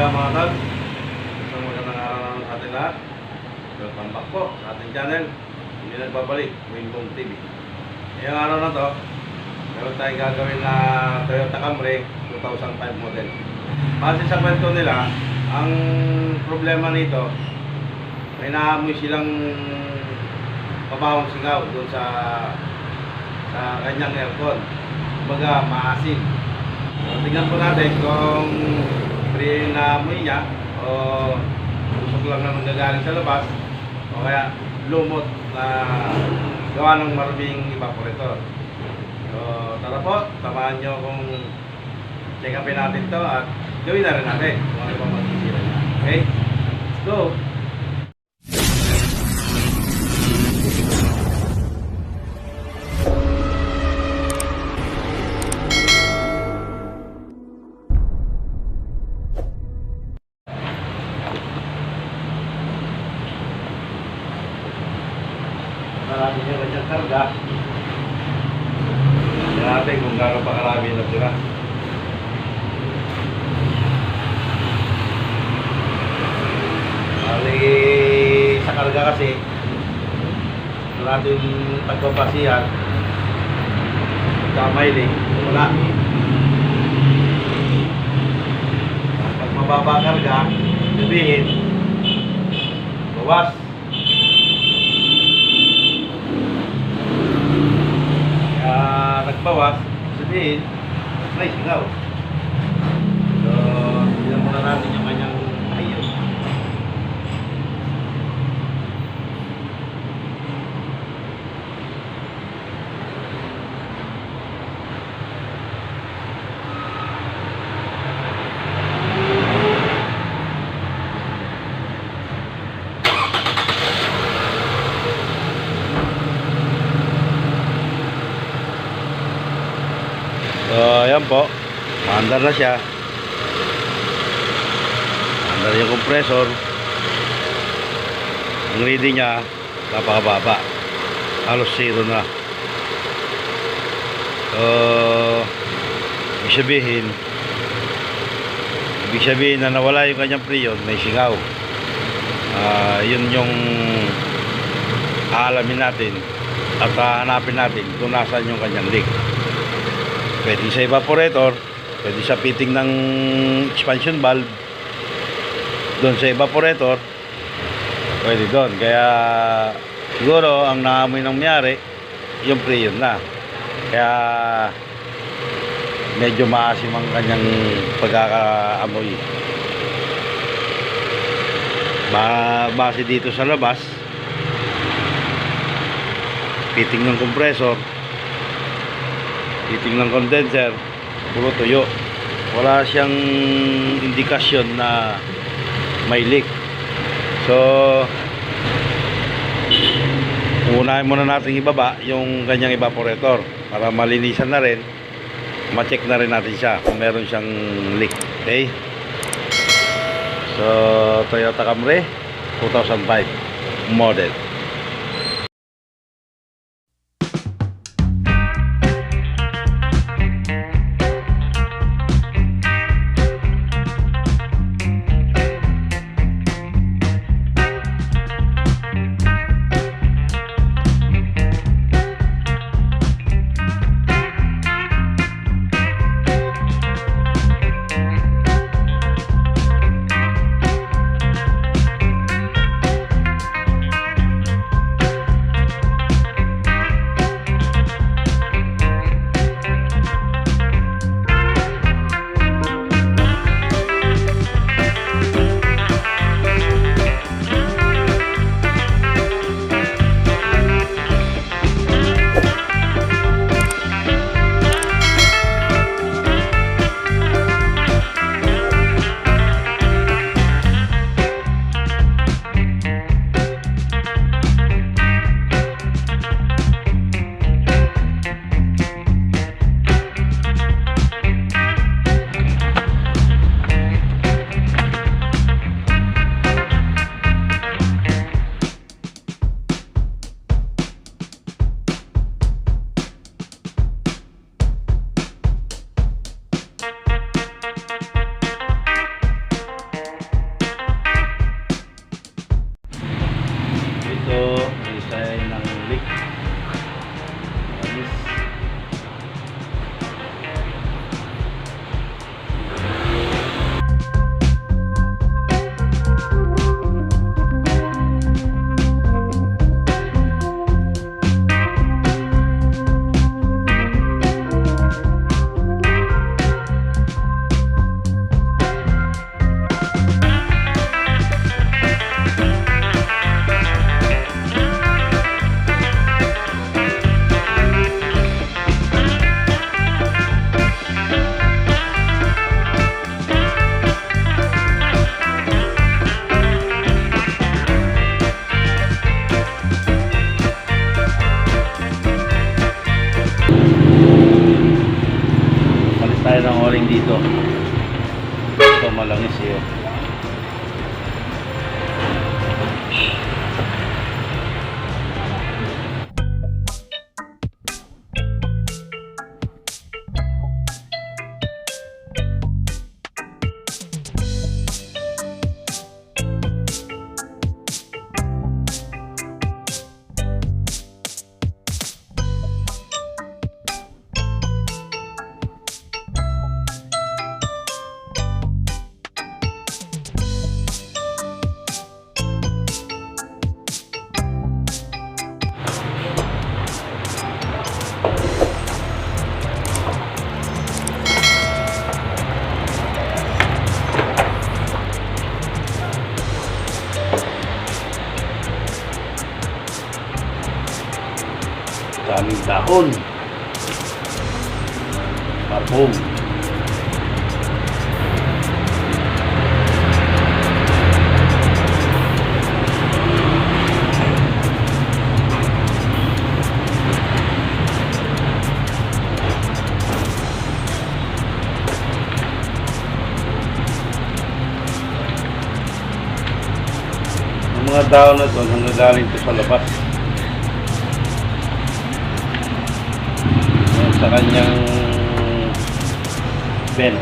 umaga mga tol. Isang magandang araw sa ating lahat. Welcome back po sa ating channel. Hindi nagbabalik, Winbong TV. Ngayong araw na to, meron tayong gagawin na Toyota Camry 2005 model. Base sa kwento nila, ang problema nito, may naamoy silang mabawang singaw doon sa sa kanyang aircon. Kumbaga, maasim. So, tingnan po natin kung free na amoy niya o usok lang na nanggagaling sa labas o kaya lumot na gawa ng maruming evaporator. So, tara po, samahan nyo kung check upin natin to at gawin na rin natin kung ano pa masisira niya. Okay? Let's go! Sa karga kasi, wala natin pagpapasihan. Kamailing, wala. Pag mababa karga, sabihin, bawas. Kaya nagbawas, sabihin, may singaw. So, tignan muna natin yung Ayan po. Maandar na siya. Maandar yung compressor. Ang reading niya, napakababa. Halos zero na. So, ibig sabihin, ibig sabihin na nawala yung kanyang preyon, may singaw. Ah, yun yung aalamin natin at hahanapin natin kung nasaan yung kanyang leak. Pwede sa evaporator, pwede sa fitting ng expansion valve. Doon sa evaporator, pwede doon. Kaya siguro ang naamoy ng mayari, yung preyon na. Kaya medyo maasim ang kanyang pagkakaamoy. Ba base dito sa labas, fitting ng compressor, fitting ng condenser, puro tuyo. Wala siyang indikasyon na may leak. So, unahin muna natin ibaba yung kanyang evaporator para malinisan na rin. Ma-check na rin natin siya kung meron siyang leak. Okay? So, Toyota Camry 2005 model. ng o-ring dito. Ito malangis yun. Parfum. Ang mga dahon na to, nanggagaling to sa labas. Sa kanyang ben.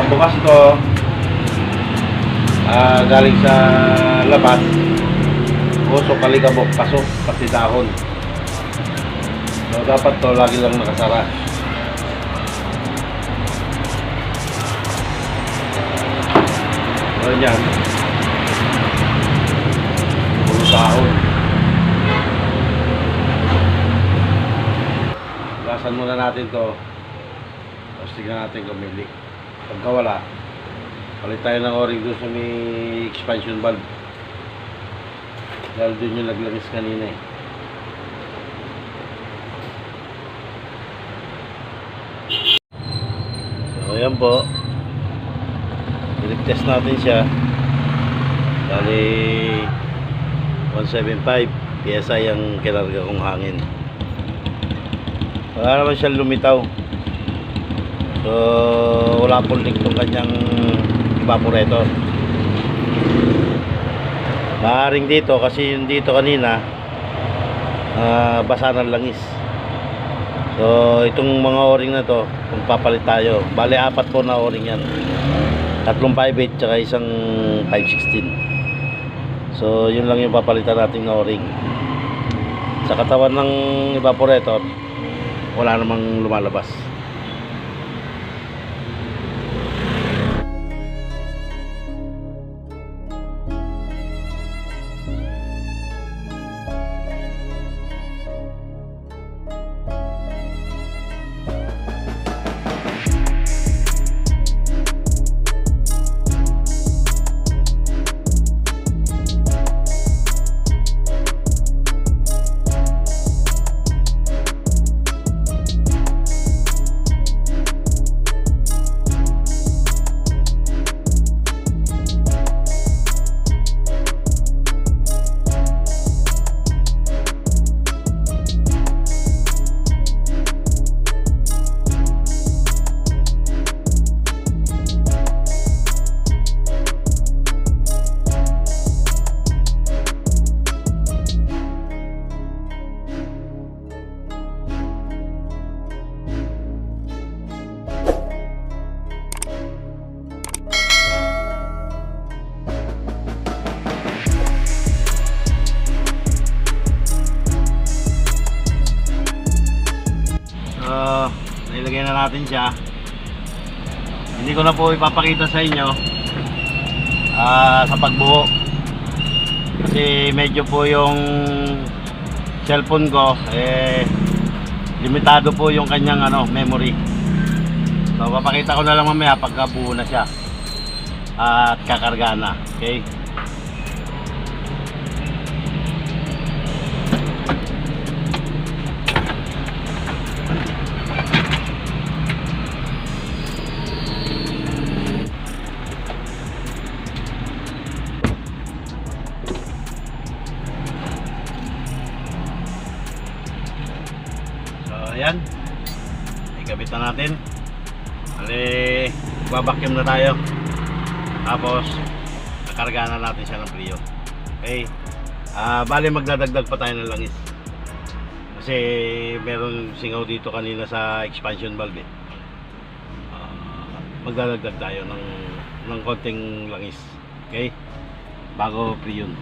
Ang bukas ito, ah, galing sa labas, puso, kaligabok, pasok, pati dahon. So, dapat to lagi lang nakasara. So. Dahon. Gasan muna natin to. Tapos tignan natin kung may leak. Pagka wala, palit tayo ng o-ring doon sa may expansion valve. Dahil doon yung naglangis kanina eh. So, ayan po. Test natin siya. Bali 175 PSI ang kinarga kong hangin. Wala naman siya lumitaw. So wala pong tong kanyang evaporator. Maaring dito kasi yung dito kanina ah, basa ng langis. So itong mga o-ring na to, kung papalit tayo, bali apat po na o-ring yan. Tatlong 5.8 tsaka isang 5.16. So, yun lang yung papalitan natin na o-ring. Sa katawan ng evaporator, wala namang lumalabas. Natin siya. Hindi ko na po ipapakita sa inyo ah, sa pagbuo. Kasi medyo po yung cellphone ko eh limitado po yung kanyang ano, memory. So, papakita ko na lang mamaya pagka buo na siya. At kakarga na. Okay? Babakyum na tayo. Tapos, kakarga na natin siya ng priyo. Okay. Ah, bali magdadagdag pa tayo ng langis. Kasi meron singaw dito kanina sa expansion valve. eh. Ah, magdadagdag tayo ng ng konting langis. Okay? Bago priyon.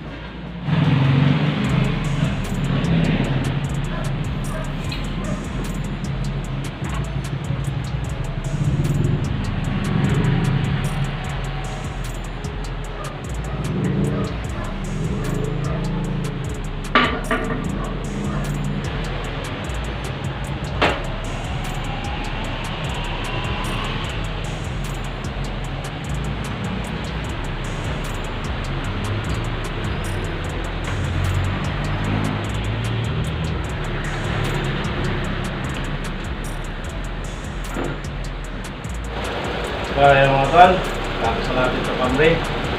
Kaya mga tol, tapos na natin sa pambre.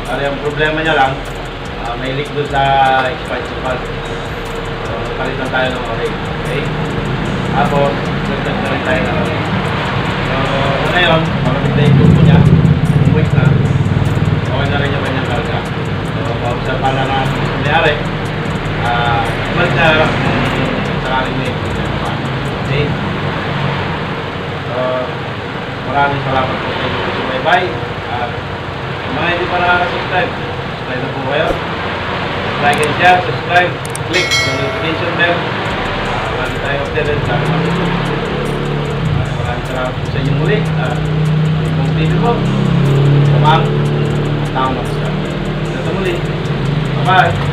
Kaya yung problema niya lang, ah, may leak doon sa expansion valve. So, palitan tayo ng oil. Okay? Tapos, dagdag na rin tayo ng oil. So, ngayon, makamit na yung tubo niya. Umuwi na. Okay na rin yung kanyang karga. So, paobserbahan na natin yung nangyari. Ah, balik na sakaling may problema pa. Okay? So, maraming salamat po sa inyo sa bye At sa mga hindi pa nakaka-subscribe, subscribe na po kayo. Like and share, subscribe, click the notification bell. Uh, maraming tayo updated sa mga video. Uh, maraming salamat po sa inyo muli. At kung TV po, tamang, tamang subscribe. Hanggang sa muli. Bye-bye.